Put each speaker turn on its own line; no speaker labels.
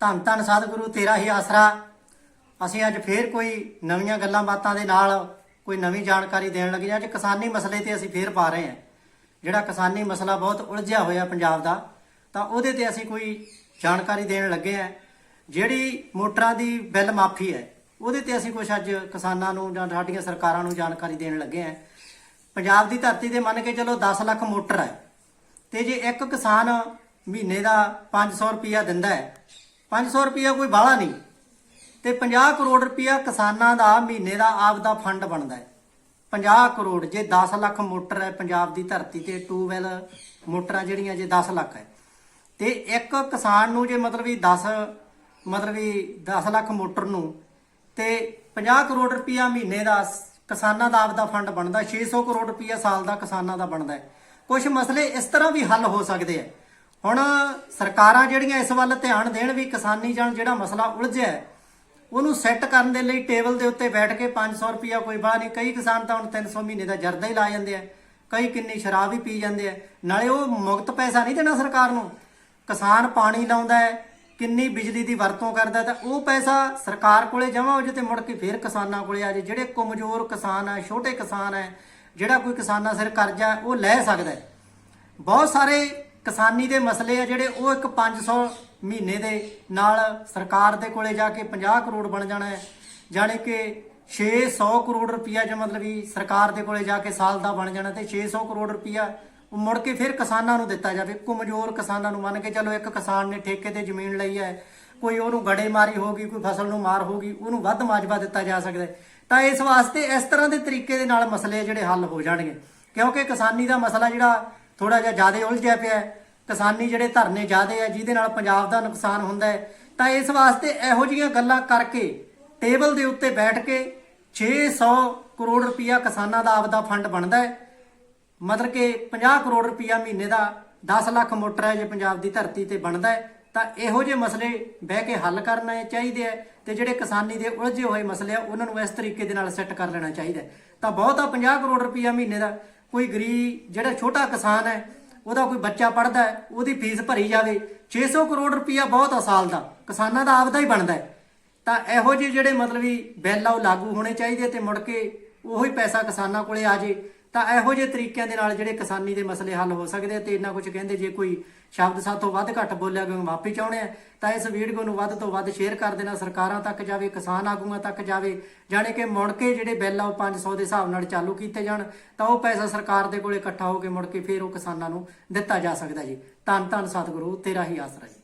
ਧੰਨ ਧੰਨ ਸਤਿਗੁਰੂ, ਤੇਰਾ ਹੀ ਆਸਰਾ। ਅਸੀਂ ਅੱਜ ਫੇਰ ਕੋਈ ਨਵੀਆਂ ਗੱਲਾਂ ਬਾਤਾਂ ਦੇ ਨਾਲ ਕੋਈ ਨਵੀਂ ਜਾਣਕਾਰੀ ਦੇਣ ਲੱਗੇ ਅੱਜ ਕਿਸਾਨੀ ਮਸਲੇ ਤੇ ਅਸੀਂ ਫੇਰ ਪਾ ਰਹੇ ਹਾਂ। ਜਿਹੜਾ ਕਿਸਾਨੀ ਮਸਲਾ ਬਹੁਤ ਉਲਝਿਆ ਹੋਇਆ ਪੰਜਾਬ ਦਾ, ਤਾਂ ਉਹਦੇ ਤੇ ਅਸੀਂ ਕੋਈ ਜਾਣਕਾਰੀ ਦੇਣ ਲੱਗੇ ਹਾਂ। ਜਿਹੜੀ ਮੋਟਰਾਂ ਦੀ ਬਿੱਲ ਮਾਫੀ ਹੈ, ਉਹਦੇ ਤੇ ਅਸੀਂ ਕੁਝ ਅੱਜ ਕਿਸਾਨਾਂ ਨੂੰ ਜਾਂ ਸਾਡੀਆਂ ਸਰਕਾਰਾਂ ਨੂੰ ਜਾਣਕਾਰੀ ਦੇਣ ਲੱਗੇ ਹਾਂ। ਪੰਜਾਬ ਦੀ ਧਰਤੀ ਤੇ ਮੰਨ ਕੇ ਚਲੋ 10 ਲੱਖ ਮੋਟਰ ਹੈ। ਤੇ ਜੇ ਇੱਕ ਕਿਸਾਨ ਮਹੀਨੇ ਦਾ 500 ਰੁਪਿਆ ਦਿੰਦਾ ਹੈ 500 ਰੁਪਿਆ ਕੋਈ ਬਾਹਲਾ ਨਹੀਂ। ਤੇ 50 ਕਰੋੜ ਰੁਪਿਆ ਕਿਸਾਨਾਂ ਦਾ ਮਹੀਨੇ ਦਾ ਆਪਦਾ ਫੰਡ ਬਣਦਾ ਹੈ। 50 ਕਰੋੜ, ਜੇ 10 ਲੱਖ ਮੋਟਰ ਹੈ ਪੰਜਾਬ ਦੀ ਧਰਤੀ ਤੇ ਟੂਵੈਲ ਮੋਟਰਾਂ ਜਿਹੜੀਆਂ ਜੇ 10 ਲੱਖ ਹੈ। ਤੇ ਇੱਕ ਕਿਸਾਨ ਨੂੰ ਜੇ ਮਤਲਬ ਵੀ 10 ਮਤਲਬ ਵੀ 10 ਲੱਖ ਮੋਟਰ ਨੂੰ, ਤੇ 50 ਕਰੋੜ ਰੁਪਿਆ ਮਹੀਨੇ ਦਾ ਕਿਸਾਨਾਂ ਦਾ ਆਪਦਾ ਫੰਡ ਬਣਦਾ 600 ਕਰੋੜ ਰੁਪਿਆ ਸਾਲ ਦਾ ਕਿਸਾਨਾਂ ਦਾ ਬਣਦਾ ਹੈ। ਕੁਝ ਮਸਲੇ ਇਸ ਤਰ੍ਹਾਂ ਵੀ ਹੱਲ ਹੋ ਸਕਦੇ ਆ ਹੁਣ ਸਰਕਾਰਾਂ ਜਿਹੜੀਆਂ ਇਸ ਵੱਲ ਧਿਆਨ ਦੇਣ ਵੀ ਕਿਸਾਨੀ ਜਨ ਜਿਹੜਾ ਮਸਲਾ ਉਲਝਿਆ ਉਹਨੂੰ ਸੈੱਟ ਕਰਨ ਦੇ ਲਈ ਟੇਬਲ ਦੇ ਉੱਤੇ ਬੈਠ ਕੇ 500 ਰੁਪਿਆ ਕੋਈ ਬਾਹ ਨਹੀਂ। ਕਈ ਕਿਸਾਨ ਤਾਂ ਹੁਣ 300 ਮਹੀਨੇ ਦਾ ਜਰਦਾ ਹੀ ਲਾ ਜਾਂਦੇ ਆ, ਕਈ ਕਿੰਨੀ ਸ਼ਰਾਬ ਵੀ ਪੀ ਜਾਂਦੇ ਆ। ਨਾਲੇ ਉਹ ਮੁਕਤ ਪੈਸਾ ਨਹੀਂ ਦੇਣਾ ਸਰਕਾਰ ਨੂੰ। ਕਿਸਾਨ ਪਾਣੀ ਲਾਉਂਦਾ ਹੈ, ਕਿੰਨੀ ਬਿਜਲੀ ਦੀ ਵਰਤੋਂ ਕਰਦਾ ਤਾਂ ਉਹ ਪੈਸਾ ਸਰਕਾਰ ਕੋਲੇ ਜਮ੍ਹਾਂ ਹੋ ਜੇ ਤੇ ਮੁੜ ਕੇ ਫੇਰ ਕਿਸਾਨਾਂ ਕੋਲੇ ਆ ਜੇ ਜਿਹੜੇ ਕਮਜ਼ੋਰ ਕਿਸਾਨ ਹੈ ਛੋਟੇ ਕਿਸਾਨ ਹੈ ਜਿਹੜਾ ਕੋਈ ਕਿਸਾਨਾਂ ਸਿਰ ਕਰਜ਼ਾ ਉਹ ਲੈ ਸਕਦਾ ਬਹੁਤ ਸਾਰੇ ਕਿਸਾਨੀ ਦੇ ਮਸਲੇ ਆ ਜਿਹੜੇ, ਉਹ ਇੱਕ 500 ਮਹੀਨੇ ਦੇ ਨਾਲ ਸਰਕਾਰ ਦੇ ਕੋਲੇ ਜਾ ਕੇ 50 ਕਰੋੜ ਬਣ ਜਾਣਾ ਹੈ। ਜਾਣੀ ਕਿ 600 ਕਰੋੜ ਰੁਪਈਆ ਜੇ ਮਤਲਬ ਵੀ ਸਰਕਾਰ ਦੇ ਕੋਲੇ ਜਾ ਕੇ ਸਾਲ ਦਾ ਬਣ ਜਾਣਾ, ਤੇ 600 ਕਰੋੜ ਰੁਪਈਆ ਉਹ ਮੁੜ ਕੇ ਫਿਰ ਕਿਸਾਨਾਂ ਨੂੰ ਦਿੱਤਾ ਜਾਵੇ। ਕਮਜ਼ੋਰ ਕਿਸਾਨਾਂ ਨੂੰ ਮੰਨ ਕੇ ਚਲੋ ਇੱਕ ਕਿਸਾਨ ਨੇ ਠੇਕੇ ਤੇ ਜ਼ਮੀਨ ਲਈ ਹੈ, ਕੋਈ ਉਹਨੂੰ ਗੜੇਮਾਰੀ ਹੋ ਗਈ, ਕੋਈ ਫਸਲ ਨੂੰ ਮਾਰ ਹੋ ਗਈ, ਉਹਨੂੰ ਵੱਧ ਮਾਜਵਾ ਦਿੱਤਾ ਜਾ ਸਕਦਾ ਤਾਂ ਇਸ ਵਾਸਤੇ ਇਸ ਤਰ੍ਹਾਂ ਦੇ ਤਰੀਕੇ ਦੇ ਨਾਲ ਮਸਲੇ ਜਿਹੜੇ ਹੱਲ ਹੋ ਜਾਣਗੇ। ਕਿਉਂਕਿ ਕਿਸਾਨੀ ਦਾ ਮਸਲਾ ਜਿਹੜਾ ਥੋੜਾ ਜਿਹਾ ਜ਼ਿਆਦਾ ਉਲਝਿਆ ਪਿਆ ਕਿਸਾਨੀ ਜਿਹੜੇ ਧਰਨੇ ਜ਼ਿਆਦੇ ਆ ਜਿਹਦੇ ਨਾਲ ਪੰਜਾਬ ਦਾ ਨੁਕਸਾਨ ਹੁੰਦਾ ਹੈ, ਤਾਂ ਇਸ ਵਾਸਤੇ ਇਹੋ ਜਿਹੀਆਂ ਗੱਲਾਂ ਕਰਕੇ ਟੇਬਲ ਦੇ ਉੱਤੇ ਬੈਠ ਕੇ 600 ਕਰੋੜ ਰੁਪਇਆ ਕਿਸਾਨਾਂ ਦਾ ਆਪਦਾ ਫੰਡ ਬਣਦਾ ਹੈ। ਮਤਲਬ ਕਿ 50 ਕਰੋੜ ਰੁਪਇਆ ਮਹੀਨੇ ਦਾ 10 ਲੱਖ ਮੋਟਰ ਹੈ ਜੇ ਪੰਜਾਬ ਦੀ ਧਰਤੀ ਤੇ ਬਣਦਾ ਹੈ, ਤਾਂ ਇਹੋ ਜਿਹੇ ਮਸਲੇ ਬਹਿ ਕੇ ਹੱਲ ਕਰਨੇ ਚਾਹੀਦੇ ਆ ਤੇ ਜਿਹੜੇ ਕਿਸਾਨੀ ਦੇ ਉਲਝੇ ਹੋਏ ਮਸਲੇ ਆ, ਉਹਨਾਂ ਨੂੰ ਇਸ ਤਰੀਕੇ ਦੇ ਨਾਲ ਸੈੱਟ ਕਰ ਲੈਣਾ ਚਾਹੀਦਾ ਤਾਂ ਬਹੁਤਾ 50 ਕਰੋੜ ਰੁਪਇਆ ਮਹੀਨੇ ਦਾ ਕੋਈ ਗਰੀਬ, ਜਿਹੜਾ ਛੋਟਾ ਕਿਸਾਨ ਹੈ, ਉਹਦਾ ਕੋਈ ਬੱਚਾ ਪੜਦਾ ਹੈ, ਉਹਦੀ ਫੀਸ ਭਰੀ ਜਾਵੇ 600 ਕਰੋੜ ਰੁਪਇਆ ਬਹੁਤ ਆ ਸਾਲ ਦਾ, ਕਿਸਾਨਾਂ ਦਾ ਆਪਦਾ ਹੀ ਬਣਦਾ ਹੈ। ਤਾਂ ਇਹੋ ਜਿਹੇ ਜਿਹੜੇ ਮਤਲਬ ਵੀ ਬਿੱਲ ਆ, ਉਹ ਲਾਗੂ ਹੋਣੇ ਚਾਹੀਦੇ ਤੇ ਮੁੜ ਕੇ ਉਹੀ ਪੈਸਾ ਕਿਸਾਨਾਂ ਕੋਲੇ ਆ ਜੇ। ਤਾਂ ਇਹੋ ਜਿਹੇ ਤਰੀਕਿਆਂ ਦੇ ਨਾਲ ਜਿਹੜੇ ਕਿਸਾਨੀ ਦੇ ਮਸਲੇ ਹੱਲ ਹੋ ਸਕਦੇ ਆ ਤੇ ਇੰਨਾ ਕੁਝ ਕਹਿੰਦੇ ਜੇ ਕੋਈ ਸ਼ਬਦ ਸਾਥੋਂ ਵੱਧ ਘੱਟ ਬੋਲਿਆ ਗਿਆ ਮਾਫੀ ਚਾਹੁੰਦੇ ਆ, ਤਾਂ ਇਸ ਵੀਡੀਓ ਨੂੰ ਵੱਧ ਤੋਂ ਵੱਧ ਸ਼ੇਅਰ ਕਰ ਦੇਣਾ, ਸਰਕਾਰਾਂ ਤੱਕ ਜਾਵੇ, ਕਿਸਾਨ ਆਗੂਆਂ ਤੱਕ ਜਾਵੇ, ਜਾਣੇ ਕਿ ਮੁੜ ਕੇ ਜਿਹੜੇ ਬਿੱਲ ਆ ਉਹ 500 ਦੇ ਹਿਸਾਬ ਨਾਲ ਚਾਲੂ ਕੀਤੇ ਜਾਣ, ਤਾਂ ਉਹ ਪੈਸਾ ਸਰਕਾਰ ਦੇ ਕੋਲੇ ਇਕੱਠਾ ਹੋ ਕੇ ਮੁੜ ਕੇ ਫੇਰ ਉਹ ਕਿਸਾਨਾਂ ਨੂੰ ਦਿੱਤਾ ਜਾ ਸਕਦਾ ਜੀ। ਧੰਨ ਧੰਨ ਸਤਿਗੁਰੂ, ਤੇਰਾ ਹੀ ਆਸਰਾ ਜੀ।